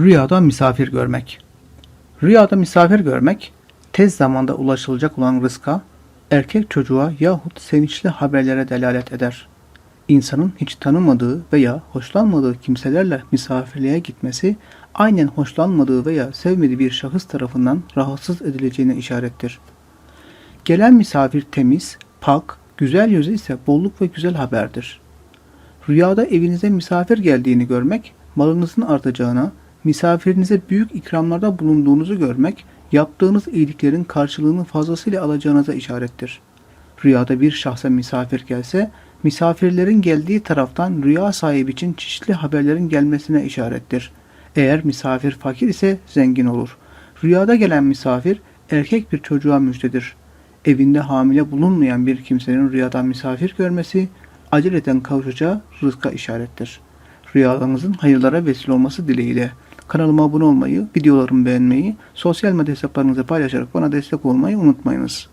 Rüyada misafir görmek. Rüyada misafir görmek, tez zamanda ulaşılacak olan rızka, erkek çocuğa yahut sevinçli haberlere delalet eder. İnsanın hiç tanımadığı veya hoşlanmadığı kimselerle misafirliğe gitmesi, aynen hoşlanmadığı veya sevmediği bir şahıs tarafından rahatsız edileceğine işarettir. Gelen misafir temiz, pak, güzel yüzü ise bolluk ve güzel haberdir. Rüyada evinize misafir geldiğini görmek, malınızın artacağına, misafirinize büyük ikramlarda bulunduğunuzu görmek, yaptığınız iyiliklerin karşılığını fazlasıyla alacağınıza işarettir. Rüyada bir şahsa misafir gelse, misafirlerin geldiği taraftan rüya sahibi için çeşitli haberlerin gelmesine işarettir. Eğer misafir fakir ise zengin olur. Rüyada gelen misafir erkek bir çocuğa müjdedir. Evinde hamile bulunmayan bir kimsenin rüyadan misafir görmesi, aceleten kavuşacağı rızka işarettir. Rüyalarınızın hayırlara vesile olması dileğiyle. Kanalıma abone olmayı, videolarımı beğenmeyi, sosyal medya hesaplarınızı paylaşarak bana destek olmayı unutmayınız.